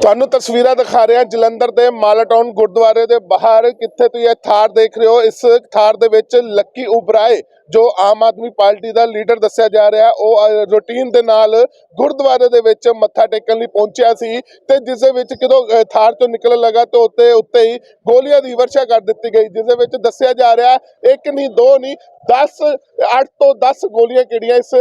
ਤੁਹਾਨੂੰ ਤਸਵੀਰਾਂ ਦਿਖਾ ਰਿਹਾ ਜਲੰਧਰ ਦੇ ਮਾਲਾਟਾਊਨ ਗੁਰਦੁਆਰੇ ਦੇ ਬਾਹਰ। ਕਿੱਥੇ ਤੁਸੀਂ ਇਹ ਥਾਰ ਦੇਖ ਰਹੇ ਹੋ? ਇਸ ਥਾਰ ਦੇ ਵਿੱਚ ਲੱਕੀ ਉਬਰਾਏ ਜੋ ਆਮ ਆਦਮੀ ਪਾਰਟੀ ਦਾ ਲੀਡਰ ਦੱਸਿਆ ਜਾ ਰਿਹਾ, ਉਹ ਰੂਟੀਨ ਦੇ ਨਾਲ ਗੁਰਦੁਆਰੇ ਦੇ ਵਿੱਚ ਮੱਥਾ ਟੇਕਣ ਲਈ ਪਹੁੰਚਿਆ ਸੀ ਤੇ ਜਿਸ ਦੇ ਵਿੱਚ ਕਿਦੋਂ ਥਾਰ ਤੋਂ ਨਿਕਲਣ ਲੱਗਾ ਤੇ ਉੱਤੇ ਉੱਤੇ ਹੀ ਗੋਲੀਆਂ ਦੀ ਵਰਸ਼ਾ ਕਰ ਦਿੱਤੀ ਗਈ, ਜਿਸ ਦੇ ਵਿੱਚ ਦੱਸਿਆ ਜਾ ਰਿਹਾ, ਇੱਕ ਨਹੀਂ, ਦੋ ਨਹੀਂ 10 8 ਤੋਂ 10 ਗੋਲੀਆਂ ਕਿਹੜੀਆਂ ਇਸ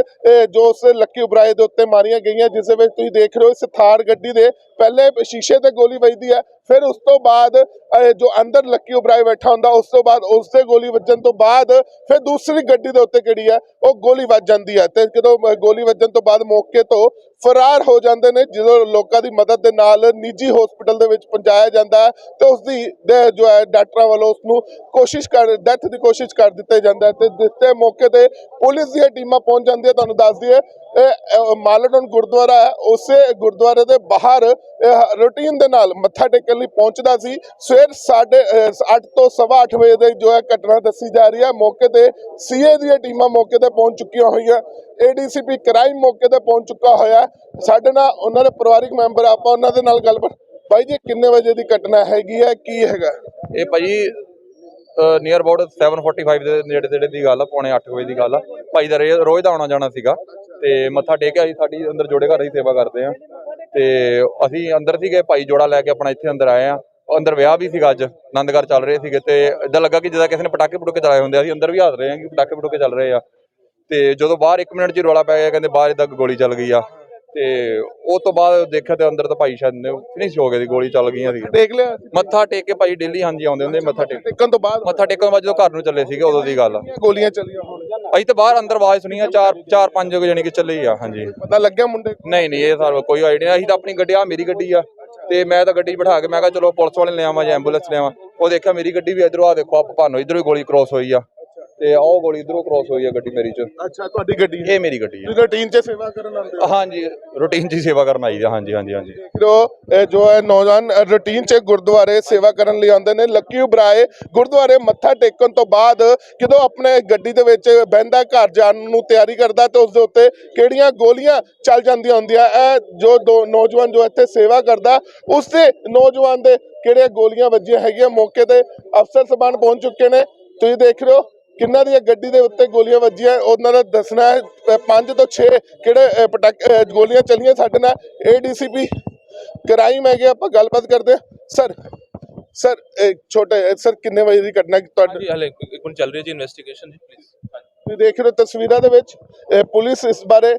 ਜੋ ਉਸ ਲੱਕੀ ਉਬਰਾਏ ਦੇ ਉੱਤੇ ਮਾਰੀਆਂ ਗਈਆਂ, ਜਿਸ ਦੇ ਵਿੱਚ ਤੁਸੀਂ ਦੇਖ ਰਹੇ ਹੋ ਇਸ ਥਾਰ ਗੱਡੀ ਦੇ ਪਹਿਲੇ ਸ਼ੀਸ਼ੇ ਤੇ ਗੋਲੀ ਵੱਜਦੀ ਹੈ ਫਿਰ ਉਸ ਤੋਂ ਬਾਅਦ ਅ, ਜੋ ਅੰਦਰ ਲੱਕੀ ਉਬਰਾਏ ਬੈਠਾ ਹੁੰਦਾ ਉਸ ਤੋਂ ਬਾਅਦ ਉਸ ਤੇ ਗੋਲੀ ਵੱਜਣ ਤੋਂ ਬਾਅਦ ਫਿਰ ਦੂਸਰੀ ਗੱਡੀ ਦੇ ਉੱਤੇ ਕਿਹੜੀ ਹੈ? ਉਹ ਗੋਲੀ ਵੱਜ ਜਾਂਦੀ ਹੈ। ਤੇ ਜਦੋਂ ਗੋਲੀ ਵੱਜਣ ਤੋਂ ਬਾਅਦ ਮੌਕੇ ਤੋਂ ਫਰਾਰ ਹੋ ਜਾਂਦੇ ਨੇ, ਜਦੋਂ ਲੋਕਾਂ ਦੀ ਮਦਦ ਦੇ ਨਾਲ ਨਿੱਜੀ ਹਸਪੀਟਲ ਦੇ ਵਿੱਚ ਪਹੁੰਚਾਇਆ ਜਾਂਦਾ ਹੈ ਤੇ ਉਸ ਦੀ ਜੋ ਹੈ ਡਾਕਟਰਾਂ ਵੱਲੋਂ ਉਸ ਨੂੰ ਕੋਸ਼ਿਸ਼ ਕਰ ਡੈਥ ਦੀ ਕੋਸ਼ਿਸ਼ ਕਰ ਦਿੱਤੇ ਜਾਂਦਾ ਹੈ ਤੇ ਦਿੱਤੇ ਮੌਕੇ ਤੇ ਪੁਲਿਸ ਦੀਆਂ ਟੀਮਾਂ ਪਹੁੰਚ ਜਾਂਦੀਆਂ, ਤੁਹਾਨੂੰ ਦੱਸ ਦਈਏ। ਇਹ ਮਾਲਟਨ ਗੁਰਦੁਆਰਾ ਹੈ, ਉਸੇ ਗੁਰਦੁਆਰੇ ਦੇ ਬਾਹਰ ਰੂਟੀਨ ਦੇ ਨਾਲ ਮੱਥਾ ਟੇਕਣ ਲਈ ਪਹੁੰਚਦਾ ਸੀ। ਸਵੇਰ 8:30 ਤੋਂ 8:30 ਵਜੇ ਦੇ ਜੋ ਹੈ ਘਟਨਾ ਦੱਸੀ ਜਾ ਰਹੀ ਹੈ। ਮੌਕੇ ਤੇ ਸੀਏ ਦੀਆਂ ਟੀਮਾਂ ਮੌਕੇ ਤੇ ਪਹੁੰਚ ਚੁੱਕੀਆਂ ਹੋਈਆਂ। ਏਡੀਸੀਪੀ ਕ੍ਰਾਈਮ ਮੌਕੇ ਤੇ ਪਹੁੰਚ ਚੁੱਕਾ ਹੋਇਆ। ਸਾਡੇ ਨਾਲ ਉਹਨਾਂ ਦੇ ਪਰਿਵਾਰਿਕ ਮੈਂਬਰ ਆਪਾਂ ਉਹਨਾਂ ਦੇ ਨਾਲ ਗੱਲਬਾਤ। ਬਾਈ ਜੀ, ਕਿੰਨੇ ਵਜੇ ਦੀ ਘਟਨਾ ਹੈਗੀ ਹੈ, ਕੀ ਹੈਗਾ? ਇਹ ਭਾਜੀ ਨੀਅਰ ਅਬਾਊਟ 7:45 ਦੇ ਨੇੜੇ ਤੇੜੇ ਦੀ ਗੱਲ ਆ, ਪੌਣੇ 8 ਵਜੇ ਦੀ ਗੱਲ ਆ। ਭਾਈ ਦਾ ਰੋਜ਼ ਦਾ ਆਉਣਾ ਜਾਣਾ ਸੀਗਾ, ਤੇ ਮੱਥਾ ਟੇਕਿਆ ਸੀ ਸਾਡੀ ਅੰਦਰ ਜੋੜੇ ਘਰ ਦੀ ਸੇਵਾ ਕਰਦੇ ਆ। ਤੇ ਅਸੀਂ ਅੰਦਰ ਸੀਗੇ, ਭਾਈ ਜੋੜਾ ਲੈ ਕੇ ਆਪਣਾ ਇੱਥੇ ਅੰਦਰ ਆਏ ਆ। ਅੰਦਰ ਵਿਆਹ ਵੀ ਸੀਗਾ ਅੱਜ ਆਨੰਦਗੜ੍ਹ ਚੱਲ ਰਹੇ ਸੀਗੇ, ਤੇ ਇਦਾਂ ਲੱਗਾ ਕਿ ਜਿੱਦਾਂ ਕਿਸੇ ਨੇ ਪਟਾਕੇ ਪਟੂਕੇ ਚਲਾਏ ਹੁੰਦੇ ਆ, ਅਸੀਂ ਅੰਦਰ ਵੀ ਹੱਸ ਰਹੇ ਆ ਕਿ ਪਟਾਕੇ ਪਟੂਕੇ ਚੱਲ ਰਹੇ ਆ। ਤੇ ਜਦੋਂ ਬਾਹਰ 1 ਮਿੰਟ ਚ ਹੀ ਰੌਲਾ ਪੈ ਗਿਆ, ਕਹਿੰਦੇ ਬਾਹਰ ਇਦਾਂ ਗੋਲੀ ਚੱਲ ਗਈ ਆ। ਤੇ ਉਹ ਤੋਂ ਬਾਅਦ ਦੇਖਿਆ ਤੇ ਅੰਦਰ ਤਾਂ ਭਾਈ ਸ਼ਾਇਦ ਨੇ ਫਿਨਿਸ਼ ਹੋ ਗਏ ਦੀ ਗੋਲੀ ਚੱਲ ਗਈਆਂ ਸੀ। ਦੇਖ ਲਿਆ। ਮੱਥਾ ਟੇਕ ਕੇ ਭਾਈ ਡੇਲੀ ਹਾਂਜੀ ਆਉਂਦੇ ਹੁੰਦੇ ਮੱਥਾ ਟੇਕ ਟੇਕਣ ਤੋਂ ਬਾਅਦ? ਮੱਥਾ ਟੇਕਣ ਤੋਂ ਬਾਅਦ ਜਦੋਂ ਘਰ ਨੂੰ ਚੱਲੇ ਸੀਗੇ ਉਦੋਂ ਦੀ ਗੱਲ ਆ। ਗੋਲੀਆਂ ਚੱਲੀਆਂ ਹੋਣ। ਅਸੀਂ ਤਾਂ ਬਾਹਰ ਅੰਦਰ ਆਵਾਜ਼ ਸੁਣੀ ਆ ਚਾਰ ਚਾਰ ਪੰਜ ਜਣੇ ਕਿ ਚੱਲੇ ਹੀ ਆ ਹਾਂਜੀ। ਪਤਾ ਲੱਗਿਆ ਮੁੰਡੇ ਨਹੀਂ ਨਹੀਂ ਇਹ ਸਾਰਾ ਕੋਈ ਆਈਡੀਆ ਨਹੀਂ। ਅਸੀਂ ਤਾਂ ਆਪਣੀ ਗੱਡੀ ਆ ਮੇਰੀ ਗੱਡੀ ਆ। ਤੇ ਮੈਂ ਤਾਂ ਗੱਡੀ 'ਚ ਬਿਠਾ ਕੇ ਮੈਂ ਕਿਹਾ ਚਲੋ ਪੁਲਿਸ ਵਾਲੇ ਲੈ ਆਵਾਂ ਜਾਂ ਐਂਬੂਲੈਂਸ ਲੈ ਆਵਾਂ ਉਹ ਦੇਖਿਆ ਮੇਰੀ ਗੱਡੀ ਵੀ ਇਧਰੋਂ ਆ ਦੇਖੋ ਆਪ ਭਾਨੋ ਇਧਰੋਂ ਹੀ ਗੋਲੀ ਕ੍ਰੋਸ ਹੋਈ ਆ। ਤੇ ਉਹ ਗੋਲੀ ਇਧਰੋਂ ਕ੍ਰੋਸ ਹੋਈ ਆ ਗੱਡੀ ਮੇਰੀ 'ਚ। ਅੱਛਾ ਤੁਹਾਡੀ ਗੱਡੀ ਹੈ ਇਹ ਮੇਰੀ ਗੱਡੀ ਆ। ਤੁਸੀਂ ਰੂਟੀਨ 'ਚ ਸੇਵਾ ਕਰਨ ਆਉਂਦੇ ਹੋ? ਹਾਂਜੀ ਰੂਟੀਨ 'ਚ ਹੀ ਸੇਵਾ ਕਰਨ ਆਈ ਆ। ਹਾਂਜੀ ਹਾਂਜੀ ਹਾਂਜੀ। ਇਹ ਜੋ ਹੈ ਨੌਜਵਾਨ ਰੂਟੀਨ 'ਚ ਗੁਰਦੁਆਰੇ ਸੇਵਾ ਕਰਨ ਲਈ ਆਉਂਦੇ ਨੇ। ਲੱਕੀ ਉਬਰਾਏ ਗੁਰਦੁਆਰੇ ਮੱਥਾ ਟੇਕਣ ਤੋਂ ਬਾਅਦ ਜਦੋਂ ਆਪਣੇ ਗੱਡੀ ਦੇ ਵਿੱਚ ਬਹਿੰਦਾ ਘਰ ਜਾਣ ਨੂੰ ਤਿਆਰੀ ਕਰਦਾ ਤੇ ਉਸ ਦੇ ਉੱਤੇ ਕਿਹੜੀਆਂ ਗੋਲੀਆਂ ਚੱਲ ਜਾਂਦੀਆਂ ਹੁੰਦੀਆਂ? ਇਹ ਜੋ ਦੋ ਨੌਜਵਾਨ ਜੋ ਇੱਥੇ ਸੇਵਾ ਕਰਦਾ ਉਸ ਦੇ ਨੌਜਵਾਨ ਦੇ ਕਿਹੜੇ ਗੋਲੀਆਂ ਵੱਜੀਆਂ ਹੈਗੀਆਂ? ਮੌਕੇ ਤੇ ਅਫਸਰ ਸਬਾਨ ਪਹੁੰਚ ਚੁੱਕੇ ਨੇ। ਤੁਸੀਂ ਦੇਖ ਰਹੇ ਹੋ ਕਿੰਨਾਂ ਦੀਆਂ ਗੱਡੀ ਦੇ ਉੱਤੇ ਗੋਲੀਆਂ ਵੱਜੀਆਂ ਉਹਨਾਂ ਦਾ ਦੱਸਣਾ ਹੈ 5 ਤੋਂ 6 ਕਿਹੜੇ ਪਟਾਕ ਗੋਲੀਆਂ ਚੱਲੀਆਂ ਸਾਡੇ ਨਾਲ। ਏਡੀਸੀਪੀ ਕ੍ਰਾਈਮ ਹੈਗੇ ਆਪਾਂ ਗੱਲਬਾਤ ਕਰਦੇ ਹਾਂ। ਸਰ ਸਰ ਇੱਕ ਛੋਟੇ ਸਰ ਕਿੰਨੇ ਵਜੇ ਦੀ ਘਟਨਾ ਕਿ ਤੁਹਾਡੇ? ਹਲੇ ਇੱਕ ਮਿੰਟ ਚੱਲ ਰਹੀ ਹੈ ਜੀ ਇਨਵੈਸਟੀਗੇਸ਼ਨ ਜੀ ਪਲੀਜ਼ ਤੁਸੀਂ ਦੇਖ ਰਹੇ ਹੋ ਤਸਵੀਰਾਂ ਦੇ ਵਿੱਚ ਪੁਲਿਸ ਇਸ ਬਾਰੇ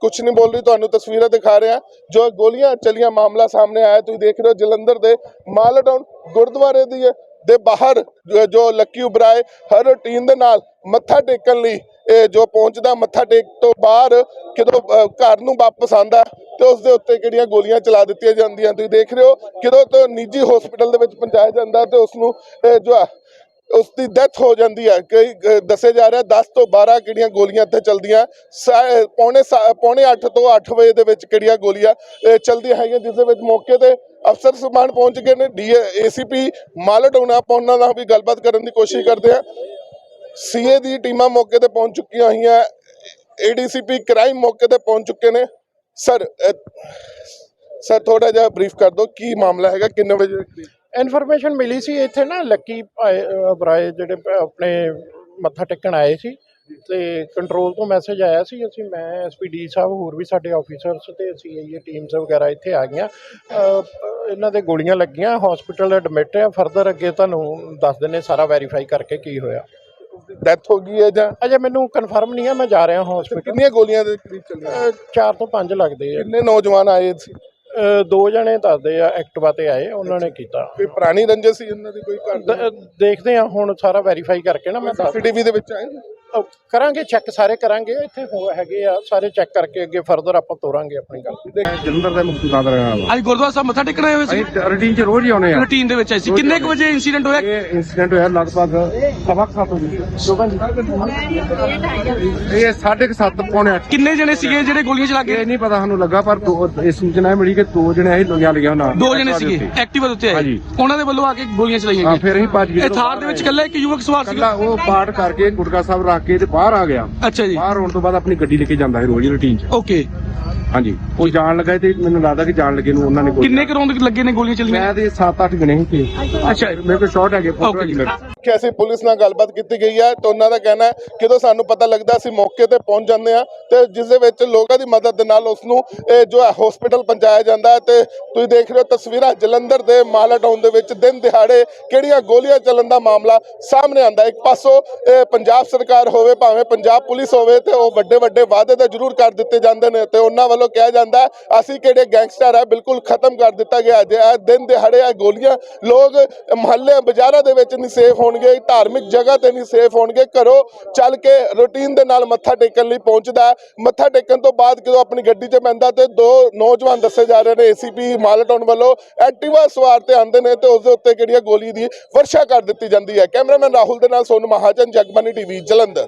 ਕੁਝ ਨਹੀਂ ਬੋਲ ਰਹੀ ਤੁਹਾਨੂੰ ਤਸਵੀਰਾਂ ਦਿਖਾ ਰਿਹਾ ਜੋ ਗੋਲੀਆਂ ਚੱਲੀਆਂ ਮਾਮਲਾ ਸਾਹਮਣੇ ਆਇਆ ਤੁਸੀਂ ਦੇਖ ਰਹੇ ਹੋ ਜਲੰਧਰ ਦੇ ਮਾਲਟਾਊਨ ਗੁਰਦੁਆਰੇ ਦੀ ਦੇ ਬਾਹਰ ਜੋ- ਲੱਕੀ ਉਬਰਾਏ ਹਰ ਰੂਟੀਨ ਦੇ ਨਾਲ ਮੱਥਾ ਟੇਕਣ ਲਈ ਇਹ ਜੋ ਪਹੁੰਚਦਾ ਮੱਥਾ ਟੇਕ ਤੋਂ ਬਾਹਰ ਜਦੋਂ ਘਰ ਨੂੰ ਵਾਪਸ ਆਂਦਾ ਤੇ ਉਸ ਦੇ ਉੱਤੇ ਕਿਹੜੀਆਂ ਗੋਲੀਆਂ ਚਲਾ ਦਿੱਤੀਆਂ ਜਾਂਦੀਆਂ। ਤੁਸੀਂ ਦੇਖ ਰਹੇ ਹੋ, ਕਿਦੋਂ ਤੋਂ ਨਿੱਜੀ ਹਸਪੀਟਲ ਦੇ ਵਿੱਚ ਪਹੁੰਚਾਇਆ ਜਾਂਦਾ ਤੇ ਉਸ ਨੂੰ ਜੋ ਉਸ ਦੀ ਡੈਥ ਹੋ ਜਾਂਦੀ ਹੈ ਕਈ ਅ, ਦੱਸੇ ਜਾ ਰਿਹਾ 10 ਤੋਂ 12 ਕਿਹੜੀਆਂ ਗੋਲੀਆਂ ਇੱਥੇ ਚਲਦੀਆਂ। ਸਾ- ਪੌਣੇ ਸਾ- ਪੌਣੇ 8 ਤੋਂ 8 ਵਜੇ ਦੇ ਵਿੱਚ ਕਿਹੜੀਆਂ ਗੋਲੀਆਂ ਅ, ਚਲਦੀਆਂ ਹੈਗੀਆਂ ਜਿਸ ਦੇ ਵਿੱਚ ਮੌਕੇ ਤੇ ਅਫਸਰ ਸਮਾਨ ਪਹੁੰਚ ਗਏ ਨੇ। ਡੀ ਏਸੀਪੀ ਮਾਲਟੋਨ ਆਪਾਂ ਉਹਨਾਂ ਨਾਲ ਵੀ ਗੱਲਬਾਤ ਕਰਨ ਦੀ ਕੋਸ਼ਿਸ਼ ਕਰਦੇ ਹਾਂ ਸੀਏ ਦੀ ਟੀਮਾਂ ਮੌਕੇ ਤੇ ਪਹੁੰਚ ਚੁੱਕੀਆਂ ਹੋਈਆਂ। ਏਡੀਸੀਪੀ ਕ੍ਰਾਈਮ ਮੌਕੇ ਤੇ ਪਹੁੰਚ ਚੁੱਕੇ ਨੇ। ਸਰ ਸਰ ਥੋੜਾ ਜਿਹਾ ਬਰੀਫ ਕਰ ਦਿਓ ਕੀ ਮਾਮਲਾ ਹੈਗਾ? ਕਿੰਨੇ ਵਜੇ? ਇਨਫੋਰਮੇਸ਼ਨ ਮਿਲੀ ਸੀ ਇੱਥੇ ਨਾ ਲੱਕੀ ਬਰਾਏ ਜਿਹੜੇ ਆਪਣੇ ਮੱਥਾ ਟੇਕਣ ਆਏ ਸੀ ਤੇ ਕੰਟਰੋਲ ਤੋਂ ਮੈਸੇਜ ਆਇਆ ਸੀ ਅਸੀਂ ਮੈਂ ਐਸਪੀਡੀ ਸਾਹਿਬ ਹੋਰ ਵੀ ਸਾਡੇ ਆਫੀਸਰਸ ਤੇ ਸੀਆਈਏ ਟੀਮਸ ਵਗੈਰਾ ਇੱਥੇ ਆ ਗਈਆਂ। ਇਹਨਾਂ ਦੇ ਗੋਲੀਆਂ ਲੱਗੀਆਂ ਹਸਪੀਟਲ ਐਡਮਿਟ ਹੈ ਫਰਦਰ ਅੱਗੇ ਤੁਹਾਨੂੰ ਦੱਸ ਦਿੰਨੇ ਸਾਰਾ ਵੈਰੀਫਾਈ ਕਰਕੇ ਕੀ ਹੋਇਆ। ਡੈਥ ਹੋ ਗਈ ਹੈ ਜਾਂ? ਅਜੇ ਮੈਨੂੰ ਕਨਫਰਮ ਨਹੀਂ ਹੈ ਮੈਂ ਜਾ ਰਿਹਾ ਹਸਪੀਟਲ ਕਿੰਨੀਆਂ ਗੋਲੀਆਂ ਦੇ ਕਰੀਬ ਚੱਲੀਆਂ? 4 ਤੋਂ 5 ਲੱਗਦੇ ਆ। ਕਿੰਨੇ ਨੌਜਵਾਨ ਆਏ ਸੀ? ਦੋ ਜਣੇ ਦੱਸਦੇ ਆ ਐਕਟਿਵਾ ਤੇ ਆਏ ਉਹਨਾਂ ਨੇ ਕੀਤਾ। ਕੋਈ ਪੁਰਾਣੀ ਰੰਜਿਸ਼ ਸੀ ਇਹਨਾਂ ਦੀ ਕੋਈ ਘਰ ਦ- ਦੇਖਦੇ ਆ ਹੁਣ ਸਾਰਾ ਵੈਰੀਫਾਈ ਕਰਕੇ ਨਾ ਮੈਂ ਦੱਸ ਸੀਸੀਟੀਵੀ ਦੇ ਵਿੱਚ ਆਏ? ਕਰਾਂਗੇ ਚੈੱਕ ਸਾਰੇ ਕਰਾਂਗੇ। ਇੱਥੇ ਹੋ ਹੈਗੇ ਆ ਸਾਰੇ ਚੈੱਕ ਕਰਕੇ ਅੱਗੇ ਫਰਦਰ ਆਪਾਂ ਤੋਰਾਂਗੇ ਆਪਣੀ ਗੱਲ। ਜਲੰਧਰ ਦਾ ਮੁਕਤੀ ਕਾਦਰ ਨਾਲ ਅੱਜ ਗੁਰਦੁਆਰਾ ਸਾਹਿਬ ਮੱਥਾ ਟੇਕਣ ਆਏ ਹੋਏ ਸੀ। ਰੂਟੀਨ ਚ ਰੋਜ਼ ਹੀ ਆਉਨੇ ਆ। ਰੂਟੀਨ ਦੇ ਵਿੱਚ ਆਏ ਸੀ। ਕਿੰਨੇ ਕੁ ਵਜੇ ਇਨਸੀਡੈਂਟ ਹੋਇਆ? ਇਹ ਇਨਸੀਡੈਂਟ ਹੋਇਆ ਲਗਭਗ ਸਵਾ ਕੁ ਸੱਤ ਵਜੇ। ਇਹ ਸਾਢੇ ਕੁ ਸੱਤ ਪੌਣੇ ਅੱਠ। ਕਿੰਨੇ ਜਣੇ ਸੀਗੇ ਜਿਹੜੇ ਗੋਲੀਆਂ ਚਲਾ ਕੇ? ਇਹ ਨਹੀਂ ਪਤਾ ਸਾਨੂੰ ਲੱਗਾ ਪਰ ਇਹ ਸੂਚਨਾ ਮਿਲੀ ਕਿ ਦੋ ਜਣੇ ਅਸੀਂ ਲੋਗਿਆ ਲਿਆ ਉਹਨਾਂ ਦੋ ਜਣੇ ਸੀਗੇ ਐਕਟਿਵਾ ਉੱਤੇ ਆਏ। ਉਹਨਾਂ ਦੇ ਵੱਲੋਂ ਆ ਕੇ ਗੋਲੀਆਂ ਚਲਾਈਆਂ ਹਾਂ ਗਈਆਂ। ਫਿਰ ਅਸੀਂ ਭੱਜ ਗਏ। ਇਹ ਥਾਰ ਦੇ ਵਿੱਚ ਇਕੱਲਾ ਇੱਕ ਯੁਵਕ ਸਵਾਰ ਸੀਗਾ। ਉਹ ਪਾਠ ਕਰਕੇ ਗੁਟਕਾ ਸਾਹਿਬ ਰੱਖ ਕੇ ਤੇ ਬਾਹਰ ਆ ਗਿਆ। ਅੱਛਾ ਜੀ। ਬਾਹਰ ਆਉਣ ਤੋਂ ਬਾਅਦ ਆਪਣੀ ਗੱਡੀ ਲੈ ਕੇ ਜਾਂਦਾ ਹੈ ਰੋਜ਼ ਰੂਟੀਨ ਚ। ਓਕੇ ਹਾਂਜੀ। ਉਹ ਜਾਣ ਲੱਗਾ ਤੇ ਮੈਨੂੰ ਲੱਗਦਾ ਕਿ ਜਾਣ ਲੱਗੇ ਨੂੰ ਉਹਨਾਂ ਨੇ ਕੋਈ ਕਿੰਨੇ ਕਰੋਂਦ ਲੱਗੇ ਨੇ ਗੋਲੀਆਂ ਚੱਲੀਆਂ? ਮੈਂ ਤੇ 7-8 ਗਣੇ ਸੀ। ਤੇ ਅੱਛਾ। ਮੇਰੇ ਕੋਲ ਸ਼ਾਰਟ ਹੈਗੇ ਫੋਟੋ Okay ਹੈਗੀ ਮੇਰੇ ਕਿ ਅਸੀਂ ਪੁਲਿਸ ਨਾਲ ਗੱਲਬਾਤ ਕੀਤੀ ਗਈ ਹੈ? ਤੇ ਉਹਨਾਂ ਦਾ ਕਹਿਣਾ ਹੈ ਕਿ ਜਦੋਂ ਸਾਨੂੰ ਪਤਾ ਲੱਗਦਾ ਅਸੀਂ ਮੌਕੇ ਤੇ ਪਹੁੰਚ ਜਾਂਦੇ ਆ ਤੇ ਜਿਸ ਦੇ ਵਿੱਚ ਲੋਕਾਂ ਦੀ ਮਦਦ ਦੇ ਨਾਲ ਉਸ ਨੂੰ ਇਹ ਜੋ ਹੈ ਹਸਪੀਟਲ ਪਹੁੰਚਾਇਆ ਜਾਂਦਾ ਹੈ ਤੇ ਤੁਸੀਂ ਦੇਖ ਰਹੇ ਹੋ ਤਸਵੀਰਾਂ ਜਲੰਧਰ ਦੇ ਮਾਲਾ ਟਾਊਨ ਦੇ ਵਿੱਚ ਦਿਨ ਦਿਹਾੜੇ ਕਿਹੜੀਆਂ ਗੋਲੀਆਂ ਚੱਲਣ ਦਾ ਮਾਮਲਾ ਸਾਹਮਣੇ ਆਂਦਾ ਇੱਕ ਪਾਸੋਂ ਇਹ ਪੰਜਾਬ ਸਰਕਾਰ ਹੋਵੇ ਭਾਵੇਂ ਪੰਜਾਬ ਪੁਲਿਸ ਹੋਵੇ ਤੇ ਉਹ ਵੱਡੇ ਵੱਡੇ ਵਾਅਦੇ ਤਾਂ ਜ਼ਰੂਰ ਕਰ ਦਿੱਤੇ ਜਾਂਦੇ ਨੇ ਤੇ ਉਹਨਾਂ ਵੱਲੋਂ ਕਿਹਾ ਜਾਂਦਾ ਅਸੀਂ ਕਿਹੜੇ ਗੈਂਗਸਟਰ ਹੈ ਬਿਲਕੁਲ ਖਤਮ ਕਰ ਦਿੱਤਾ ਗਿਆ ਜੇ ਇਹ ਦਿਨ ਦਿਹਾੜੇ ਆ ਗੋਲੀਆਂ, ਲੋਕ ਮਹੱਲੇ ਬਾਜ਼ਾਰਾਂ ਦੇ ਵਿੱਚ ਨਹੀਂ ਸੇਫ ਹੋਣਗੇ, ਧਾਰਮਿਕ ਜਗ੍ਹਾ ਤੇ ਨਹੀਂ ਸੇਫ ਹੋਣਗੇ। ਘਰੋਂ ਚੱਲ ਕੇ ਰੂਟੀਨ ਦੇ ਨਾਲ ਮੱਥਾ ਟੇਕਣ ਲਈ ਪਹੁੰਚਦਾ ਮੱਥਾ ਟੇਕਣ ਤੋਂ ਬਾਅਦ ਜਦੋਂ ਆਪਣੀ ਗੱਡੀ 'ਚ ਪੈਂਦਾ ਤੇ ਦੋ ਨੌਜਵਾਨ ਦੱਸੇ ਜਾ ਰਹੇ ਨੇ ਏਸੀਪੀ ਮਾਲਟਾਉਣ ਵੱਲੋਂ। ਐਕਟਿਵਾ ਸਵਾਰ ਤੇ ਆਂਦੇ ਨੇ ਤੇ ਉਸ ਦੇ ਉੱਤੇ ਕਿਹੜੀਆਂ ਗੋਲੀ ਦੀ ਵਰਸ਼ਾ ਕਰ ਦਿੱਤੀ ਜਾਂਦੀ ਹੈ। ਕੈਮਰਾਮੈਨ ਰਾਹੁਲ ਦੇ ਨਾਲ ਸੋਨ ਮਹਾਜਨ ਜਗਬਾਨੀ ਟੀਵੀ, ਜਲੰਧਰ।